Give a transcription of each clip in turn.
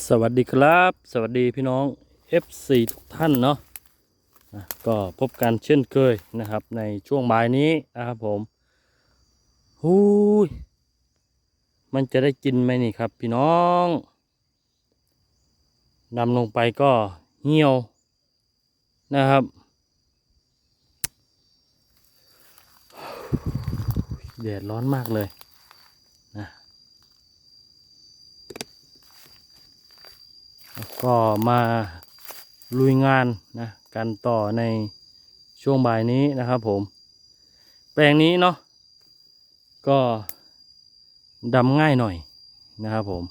สวัสดีครับ สวัสดีพี่น้อง FC ทุกท่านเนาะอะก็พบกันเช่นเคยนะครับในช่วงบ่ายนี้นะครับผมหูยมันจะได้กินไหมนี่ครับ พี่น้องดำลงไปก็เหี่ยวนะครับ แดดร้อนมากเลยนะ ก็มาลุยงานนะกันต่อในช่วงบ่ายนี้นะครับผม แปลงนี้เนาะก็ดำง่ายหน่อยนะครับผม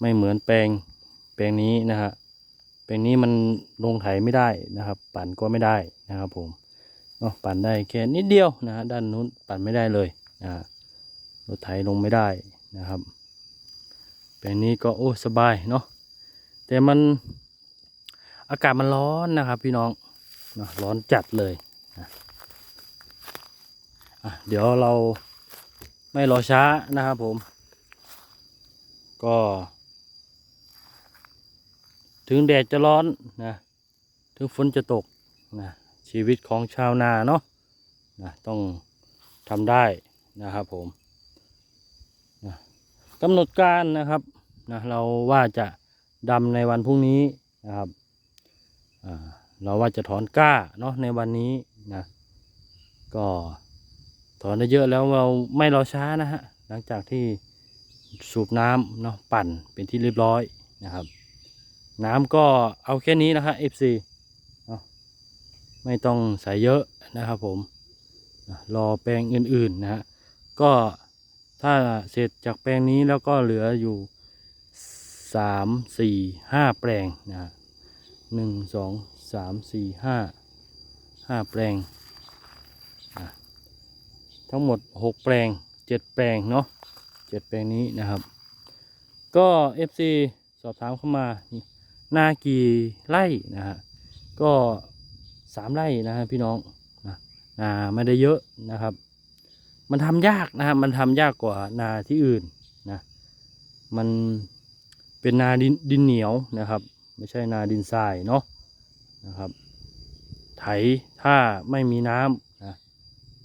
ไม่เหมือนแปลงแปลงนี้นะฮะแปลงนี้มันลงไถไม่ได้นะครับ ปั่นก็ไม่ได้นะครับผมเนาะปั่นได้แค่นิดเดียวนะฮะด้านนู้นปั่นไม่ได้เลยนะฮะรถไถลงไม่ได้นะครับแปลงนี้ก็โอ้สบายเนาะ แต่มันอากาศมันร้อนนะครับ พี่น้องนะร้อนจัดเลยนะะเดี๋ยวเราไม่รอช้านะครับผม ก็ ถึงแดดจะร้อนนะถึงฝนจะตกนะชีวิตของชาวนาเนาะนะต้องทำได้นะครับผมนะกำหนดการนะครับนะเราว่าจะ ดำในวันพรุ่งนี้นะครับเราว่าจะถอนกล้าเนาะในวันนี้นะก็ถอนได้เยอะแล้วเราไม่รอช้านะฮะหลังจากที่สูบน้ำเนาะปั่นเป็นที่เรียบร้อยนะครับ น้ำก็เอาแค่นี้นะฮะ FC เนาะไม่ต้องใส่เยอะนะครับผมรอแปลงอื่นๆนะฮะก็ถ้าเสร็จจากแปลงนี้แล้วก็เหลืออยู่ สามสี่ห้าแปลงนะฮะหนึ่งสองสามสี่ห้าห้าแปลงอะทั้งหมดหกแปลงเจ็ดแปลงเนาะเจ็ดแปลงนี้นะครับ ก็ FC สอบถามเข้ามานากี่ไร่นะฮะก็สามไร่นะฮะพี่น้องนะนาไม่ได้เยอะนะครับ มันทำยากนะครับมันทำยากกว่านาที่อื่นนะมัน เป็นนาดินดินเหนียวนะครับ ไม่ใช่นาดินทรายเนาะนะครับ ไถถ้าไม่มีน้ำนะ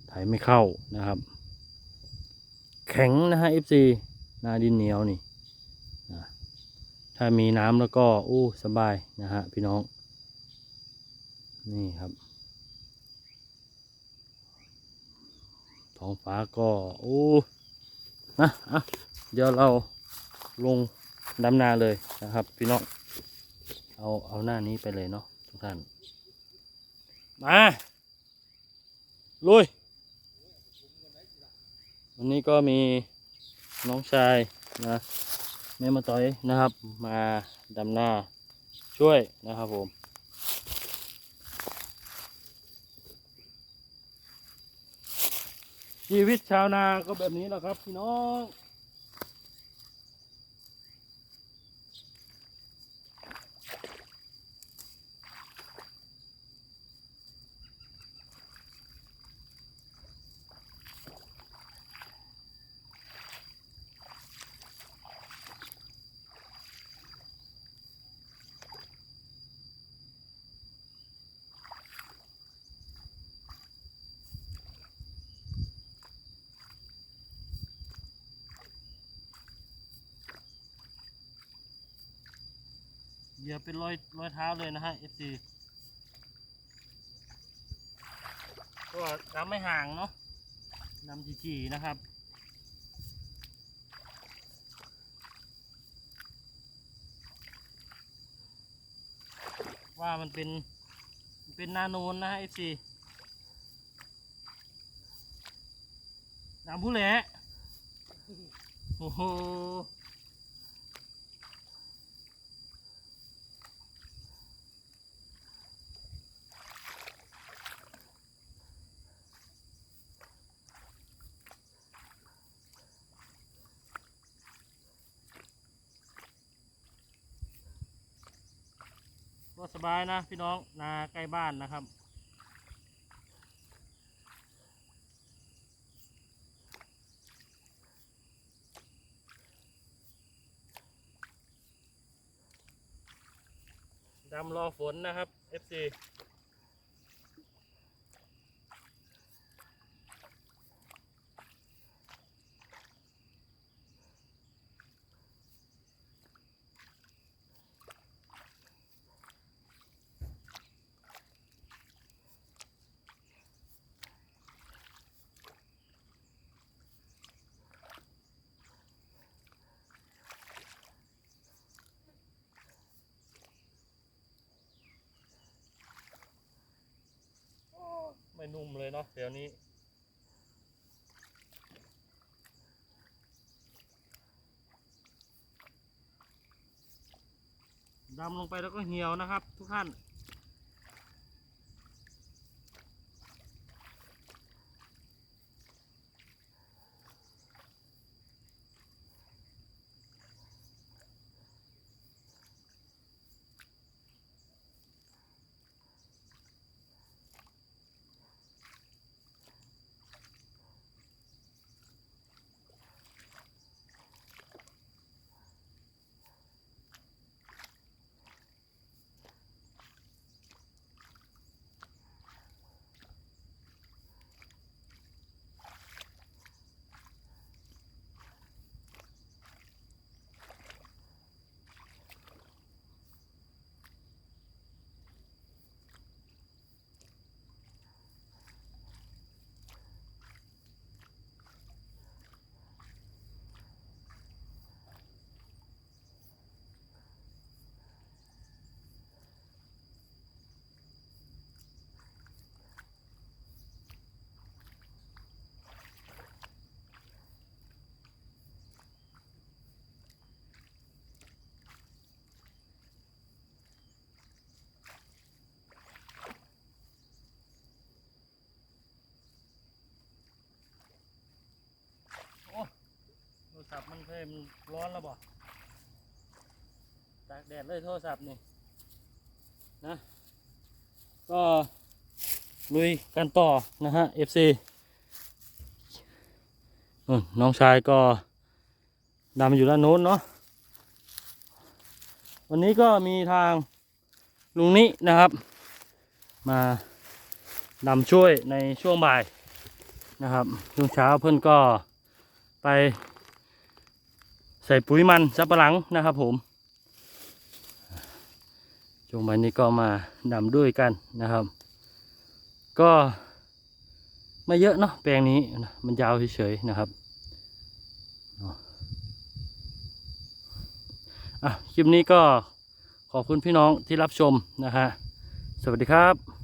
ไถไม่เข้านะครับ แข็งนะฮะ FC นาดินเหนียวนี่นะถ้ามีน้ำแล้วก็โอ้สบายนะฮะพี่น้อง นี่ครับท้องฟ้าก็โอ้นะอะเดี๋ยวเราลง ดำนาเลยนะครับ พี่น้อง เอาเอาหน้านี้ไปเลยเนาะทุกท่าน มาลุย วันนี้ก็มีน้องชายนะแม่มาต่อยนะครับ มาดำนาช่วยนะครับผมชีวิตชาวนาก็แบบนี้แหละครับพี่น้อง ยียบเป็นรอยรอยเท้าเลยนะฮะ FC ก็น้ำไม่ห่างเนาะน้ำจีๆนะครับว่ามันเป็นเป็นนาโนนนะฮะ FC น้ำผู้แหละโอ้โห ก็สบายนะพี่น้องนาใกล้บ้านนะครับ ดำรอฝนนะครับ FC นุ่มเลยเนาะเดี๋ยวนี้ ดำลงไปแล้วก็เหี่ยวนะครับ ทุกท่าน โท รศัพท์มันเพิ่มนร้อนแล้วบ่ตากแดดเลยโทรศัพท์นี่นะก็ลุยกันต่อนะฮะ FC นู่นน้องชายก็ดำอยู่ด้านโน้นเนาะวันนี้ก็มีทางลุงนี้นะครับ มาดำช่วยในช่วงบ่ายนะครับช่วงเช้าเพื่อนก็ไป ใส่ปุ๋ยมันสับปะหลังนะครับผมช่วงวันนี้ก็มาดำด้วยกันนะครับ ก็ไม่เยอะเนาะแปลงนี้มันยาวเฉยๆนะครับอะคลิปนี้ก็ขอบคุณพี่น้องที่รับชมนะฮะสวัสดีครับ